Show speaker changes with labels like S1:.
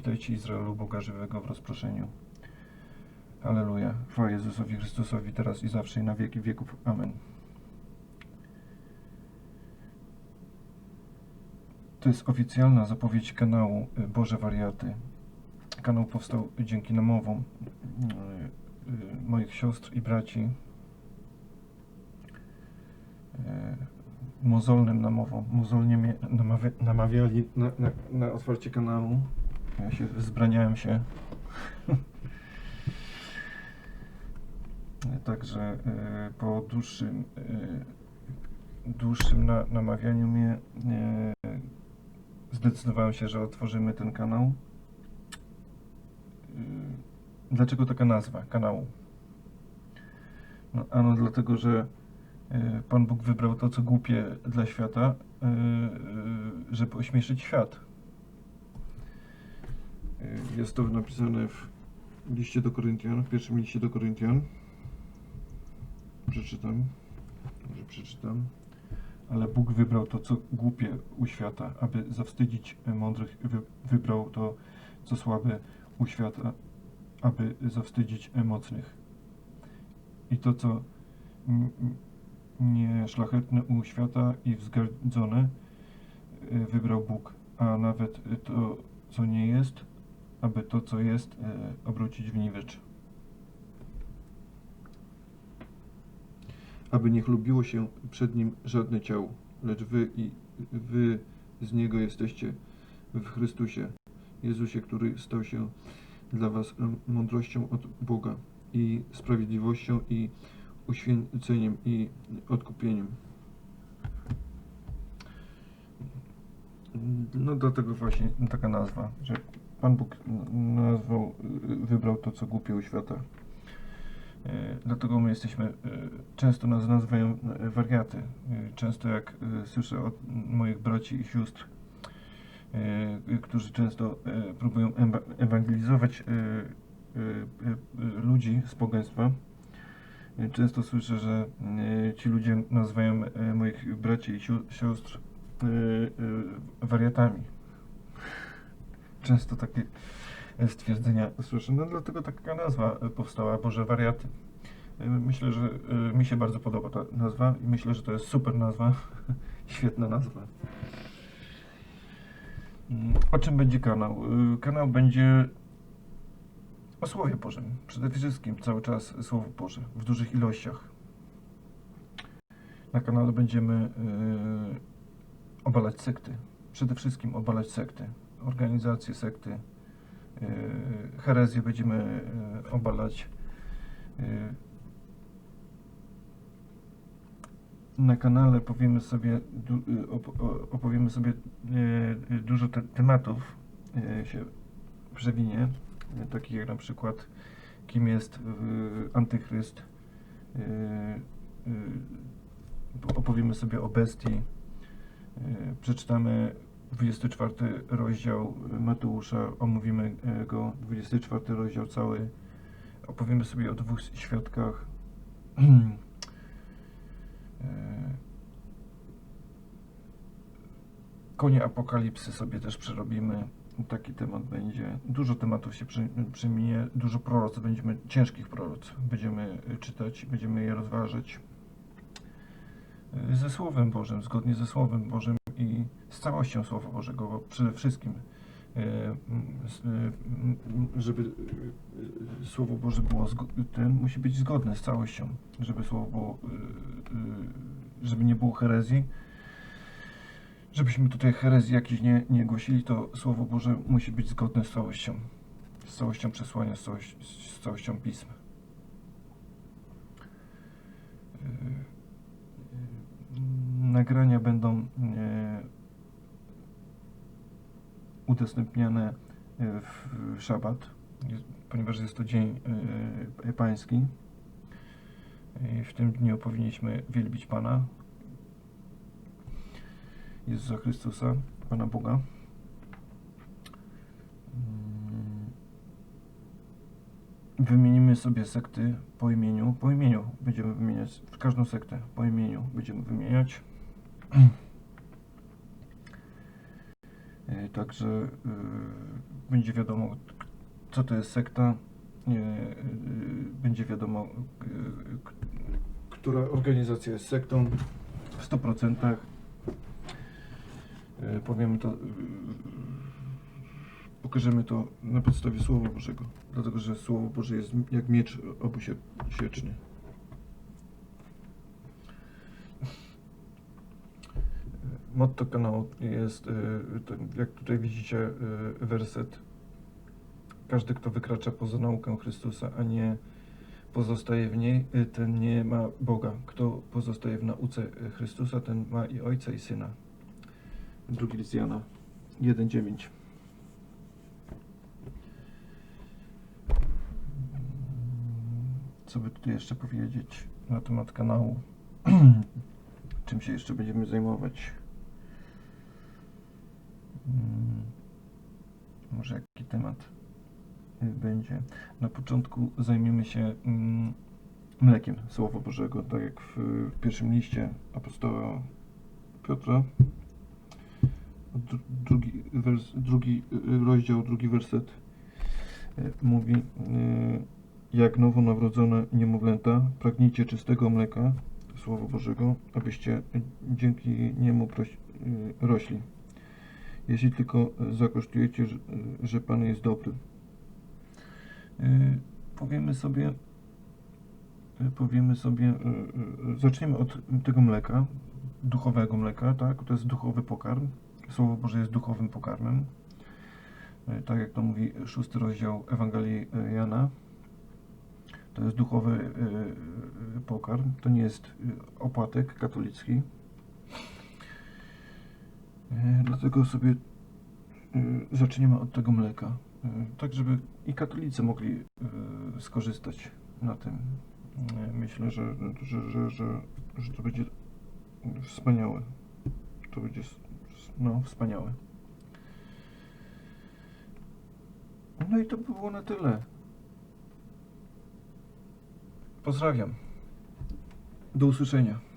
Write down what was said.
S1: Witajcie Izraelu, Boga żywego w rozproszeniu. Aleluja. Chwała Jezusowi Chrystusowi teraz i zawsze i na wieki wieków. Amen. To jest oficjalna zapowiedź kanału y, Boże Wariaty. Kanał powstał dzięki namowom y, y, moich siostr i braci. Mozolnym namowom. Mozolnie mnie namawia, namawiali na, na, na otwarcie kanału. Ja się wzbraniałem się. Także y, po dłuższym, y, dłuższym na, namawianiu mnie y, zdecydowałem się, że otworzymy ten kanał. Dlaczego taka nazwa kanału? No, ano dlatego, że Pan Bóg wybrał to, co głupie dla świata, żeby ośmieszyć świat. Y, Jest to napisane w liście do Koryntian, w pierwszym liście do Koryntian. Przeczytam. Może przeczytam. Ale Bóg wybrał to, co głupie u świata, aby zawstydzić mądrych. Wy, wybrał to, co słabe u świata, aby zawstydzić mocnych. I to, co nieszlachetne u świata i wzgardzone, y, wybrał Bóg, a nawet to, co nie jest, aby to, co jest, y, obrócić w niwecz. aby nie chlubiło się przed nim żadne ciało, lecz wy i wy z niego jesteście w Chrystusie, Jezusie, który stał się dla was em, mądrością od Boga i sprawiedliwością i uświęceniem i odkupieniem. No dlatego właśnie taka nazwa, że Pan Bóg nazwał, wybrał to, co głupie u świata. E, Dlatego my jesteśmy, e, często nas nazywają e, wariaty. Często jak słyszę od moich braci i sióstr, którzy często próbują ewa- ewangelizować ludzi z pogaństwa, często słyszę, że ci ludzie nazywają moich braci i sió- sióstr wariatami. Często takie stwierdzenia słyszę. No dlatego taka nazwa e, powstała, Boże Wariaty. E, Myślę, że e, mi się bardzo podoba ta nazwa i myślę, że to jest super nazwa. Świetna nazwa. Mm, O czym będzie kanał? E, Kanał będzie o Słowie Bożym. Przede wszystkim cały czas Słowo Boże w dużych ilościach. Na kanale będziemy e, obalać sekty. Przede wszystkim obalać sekty. Organizacje sekty, e, herezję będziemy e, obalać. E, Na kanale powiemy sobie, opowiemy sobie dużo te, tematów się przewinie, takich jak na przykład kim jest antychryst. Opowiemy sobie o bestii. Przeczytamy 24 rozdział Mateusza, omówimy e, go, 24 rozdział cały. Opowiemy sobie o dwóch świadkach. E, Konie apokalipsy sobie też przerobimy. Taki temat będzie. Dużo tematów się przeminie, dużo proroc będziemy, ciężkich proroc będziemy e, czytać, będziemy je rozważać ze Słowem Bożym, zgodnie ze Słowem Bożym i z całością Słowa Bożego, bo przede wszystkim, e, e, żeby e, Słowo Boże było, ten musi być zgodne z całością, żeby Słowo było, żeby nie było herezji, żebyśmy tutaj herezji jakiejś nie, nie głosili, to Słowo Boże musi być zgodne z całością, z całością przesłania, z, całość, z całością Pism. Nagrania będą udostępniane e, w szabat, ponieważ jest to dzień e, pański. W tym dniu powinniśmy wielbić Pana, Jezusa Chrystusa, Pana Boga. Mm. Wymienimy sobie sekty po imieniu. Po imieniu będziemy wymieniać, każdą sektę po imieniu będziemy wymieniać. E, Także y, będzie wiadomo, co to jest sekta. y, Będzie wiadomo, która organizacja jest sektą w 100%. Y, Powiemy to, pokażemy to na podstawie Słowa Bożego, dlatego że Słowo Boże jest jak miecz obusieczny. Motto kanału jest, y, jak tutaj widzicie, y, werset. Każdy, kto wykracza poza naukę Chrystusa, a nie pozostaje w niej, y, ten nie ma Boga. Kto pozostaje w nauce Chrystusa, ten ma i Ojca, i Syna. Drugi list Jana 1,9. Co by tutaj jeszcze powiedzieć na temat kanału? Czym się jeszcze będziemy zajmować? Mm, Może jaki temat y, będzie? Na początku zajmiemy się mm, mlekiem Słowa Bożego, tak jak w, pierwszym liście apostoła Piotra. Dru- Drugi, wers, drugi y, rozdział, drugi werset y, mówi jak nowonarodzone niemowlęta, pragnijcie czystego mleka, Słowa Bożego, abyście dzięki niemu rośli. Jeśli tylko y, zakosztujecie, że, y, że Pan jest dobry. Y, Powiemy sobie, powiemy sobie, zaczniemy od tego mleka, duchowego mleka, tak? To jest duchowy pokarm. Słowo Boże jest duchowym pokarmem. Tak jak to mówi szósty rozdział Ewangelii Jana. To jest duchowy pokarm. To nie jest opłatek katolicki. Y, Dlatego sobie y, zaczniemy od tego mleka. Y, Tak, żeby i katolicy mogli skorzystać na tym. Myślę, że, że, że, że, to będzie wspaniałe. To będzie no, wspaniałe. No i to by było na tyle. Pozdrawiam. Do usłyszenia.